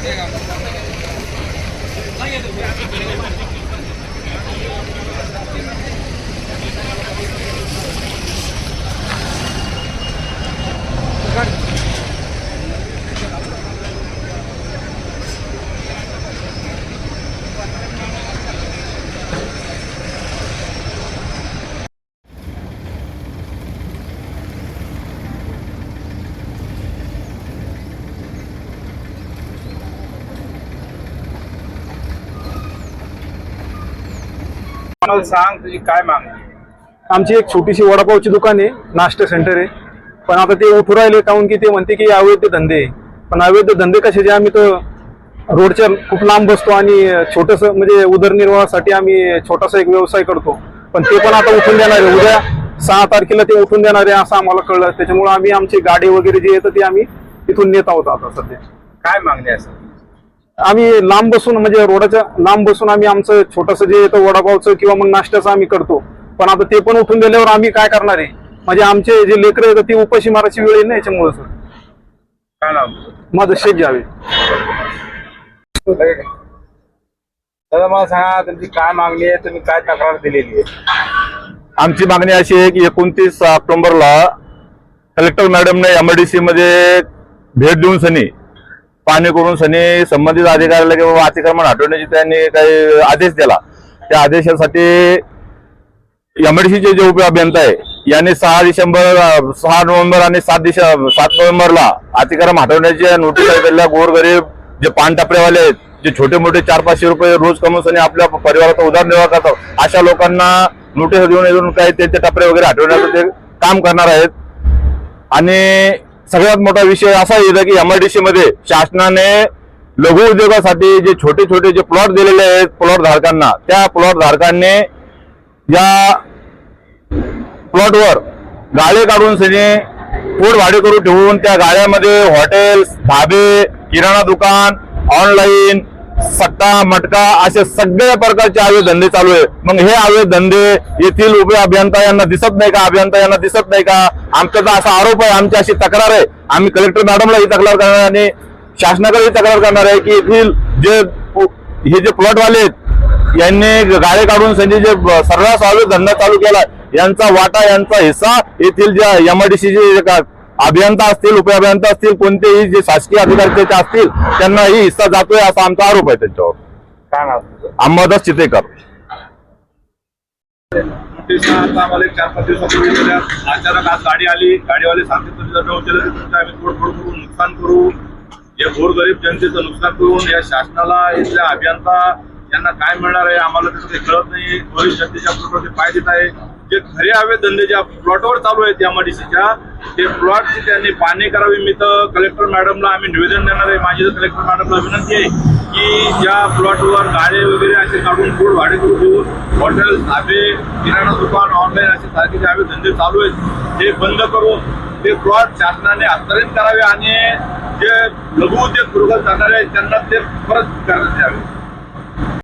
Thank you. मला सांग तुझी काय मागणी आमची एक छोटीशी वडापावची दुकान आहे नाश्ता सेंटर आहे. पण आता ते उठू राहिले काहून की ते म्हणते की अवैध धंदे आहे. पण अवैध धंदे कशाचे आम्ही तर रोडच्या खूप लांब बसतो आणि छोटस म्हणजे उदरनिर्वाहासाठी आम्ही छोटासा एक व्यवसाय करतो. पण ते पण आता उठून देणार आहे. उद्या सहा तारखेला ते उठून देणार आहे असं आम्हाला कळलं. त्याच्यामुळे आम्ही आमची गाडी वगैरे जी येतं ती आम्ही तिथून नेत आहोत आता सध्या. काय मागणी असं आम्ही लांब बसून म्हणजे रोडाच्या लांब बसून आम्ही आमचं छोटस जे येतं वडापावचं किंवा मग नाश्त्याचं आम्ही करतो. पण आता ते पण उठून दिल्यावर आम्ही काय करणार आहे? म्हणजे आमचे जे लेकरं येतात ती उपाशी मारायची वेळ आहे ना याच्यामुळे सर. काय नाव? माझं शेख जावे दादा मला सांगा तुमची काय मागणी आहे? तुम्ही काय तक्रार दिलेली आहे? आमची मागणी अशी आहे की एकोणतीस ऑक्टोबरला कलेक्टर मॅडमने एमआयडीसी मध्ये भेट देऊन सनी पाहणी करून सनी संबंधित अधिकाऱ्याला किंवा अतिक्रमण हटवण्याची त्यांनी काही आदेश दिला. त्या आदेशासाठी एमआयडीसीचे जे उप अभियंता आहे यांनी सहा डिसेंबर सहा नोव्हेंबर आणि सात दिशा सात नोव्हेंबरला अतिक्रम हटवण्याच्या नोटीस दिलेल्या गोरगरीब जे पान टपरेवाले आहेत जे छोटे मोठे चार पाचशे रुपये रोज कमवून सनी आपल्या परिवाराचा उदरनिर्वाह करतात अशा लोकांना नोटीस देऊन येऊन काही त्यांचे टपरे वगैरे हटवण्याचं ते काम करणार आहेत. आणि सगळ्यात मोठा विषय असा येतो की एमआयडीसी मध्ये शासनाने लघु उद्योगासाठी जे छोटे छोटे जे प्लॉट दिलेले आहेत प्लॉट धारकांना त्या प्लॉट धारकांनी या प्लॉटवर गाळे काढून त्यांनी पोट भाडे करून ठेवून त्या गाळ्यामध्ये हॉटेल्स धाबे किराणा दुकान ऑनलाईन सट्टा मटका असे सगळ्या प्रकारचे अवैध धंदे चालू आहे. मग हे अवैध धंदे येथील उभे अभियंता यांना दिसत नाही का? अभियंता यांना दिसत नाही का? आमचा तर असा आरोप आहे आमची अशी तक्रार आहे. आम्ही कलेक्टर मॅडमला ही तक्रार करणार आणि शासनाकडे ही तक्रार करणार आहे की येथील जे हे जे प्लॉटवाले आहेत यांनी गाळे काढून संजय जे सर्रास आयोग धंदा चालू केला यांचा वाटा यांचा हिस्सा येथील ज्या एमआयडीसी जे अभियंता असतील उपअभियंता असतील कोणतेही जे शासकीय अधिकारी त्याचे असतील त्यांनाही हिस्सा जातोय असा आमचा आरोप आहे त्यांच्यावर. काय नाव अंबादास चितेकर नोटीस आता आम्हाला चार पाच दिवसापूर्वी अचानक आज गाडी आली गाडीवाले सांगते तुम्ही जर नव्हते तर तुमचं? आम्ही तोडफोड करून नुकसान करू हे गोरगरीब जनतेचं नुकसान करून या शासनाला इथल्या अभियंता यांना काय मिळणार आहे आम्हाला त्याचं काही कळत नाही जनतेच्या बरोबर ते पाय देत आहे जे खरे अवैध धंदे ज्या प्लॉटवर चालू आहेत एमआयडीसीच्या ते प्लॉटची त्यांनी पाहणी करावी मी तर कलेक्टर मॅडमला आम्ही निवेदन देणार आहे. माझी तर कलेक्टर मॅडमला विनंती आहे की ज्या प्लॉटवर गाळे वगैरे असे काढून फूड भाडे करून देऊन हॉटेल धाबे किराणा दुकान ऑनलाईन असे सारखे जे धंदे चालू आहेत ते बंद करून ते प्लॉट शासनाने हस्तांतरित करावे आणि जे लघु उद्योग गृह जाणारे आहेत त्यांना ते परत करण्यात यावे.